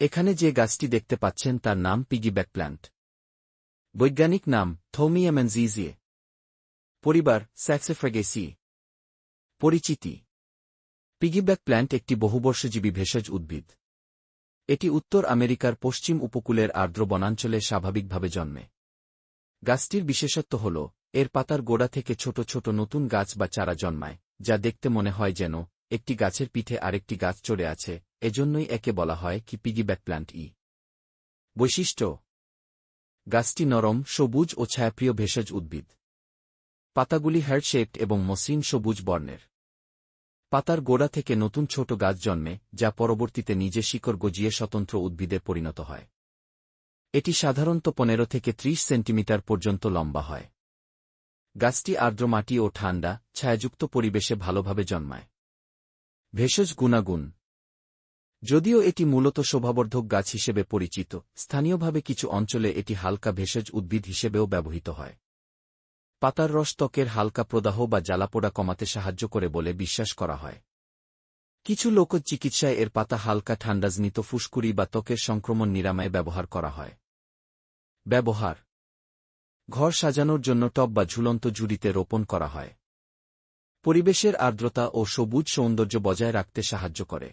এখানে যে গাছটি দেখতে পাচ্ছেন তার নাম পিগিব্যাক প্ল্যান্ট বৈজ্ঞানিক নাম থৌমিয়ামেনজিজিয়ে পরিবার স্যাক্সেফ্রাগেসি। পরিচিতি। পিগিব্যাক প্ল্যান্ট একটি বহুবর্ষজীবী ভেষজ উদ্ভিদ। এটি উত্তর আমেরিকার পশ্চিম উপকূলের আর্দ্র বনাঞ্চলে স্বাভাবিকভাবে জন্মে। গাছটির বিশেষত্ব হল, এর পাতার গোড়া থেকে ছোট ছোট নতুন গাছ বা চারা জন্মায়, যা দেখতে মনে হয় যেন একটি গাছের পিঠে আরেকটি গাছ চড়ে আছে এজন্যই একে বলা হয় কি পিগিব্যাক প্ল্যান্ট ই বৈশিষ্ট্য, গাছটি নরম, সবুজ ও ছায়াপ্রিয় ভেষজ উদ্ভিদ। পাতাগুলি হ্যার্ড এবং মসৃণ সবুজ বর্ণের। পাতার গোড়া থেকে নতুন ছোট গাছ জন্মে, যা পরবর্তীতে নিজে শিকড় গজিয়ে স্বতন্ত্র উদ্ভিদে পরিণত হয়। এটি সাধারণত পনেরো থেকে ত্রিশ সেন্টিমিটার পর্যন্ত লম্বা হয়। গাছটি আর্দ্র মাটি ও ঠান্ডা, ছায়াযুক্ত পরিবেশে ভালোভাবে জন্মায়। ভেষজ গুণাগুণ যদিও এটি মূলত শোভাবর্ধক গাছ হিসেবে পরিচিত, স্থানীয়ভাবে কিছু অঞ্চলে এটি হালকা ভেষজ উদ্ভিদ হিসেবেও ব্যবহৃত হয়। পাতার রস ত্বকের হালকা প্রদাহ বা জ্বালাপোড়া কমাতে সাহায্য করে বলে বিশ্বাস করা হয়। কিছু লোক চিকিৎসায় এর পাতা হালকা ঠান্ডাজনিত ফুসকুড়ি বা ত্বকের সংক্রমণ নিরাময়ে ব্যবহার করা হয়। ব্যবহার ঘর সাজানোর জন্য টব বা ঝুলন্ত জুড়িতে রোপণ করা হয়। পরিবেশের আর্দ্রতা ও সবুজ সৌন্দর্য বজায় রাখতে সাহায্য করে।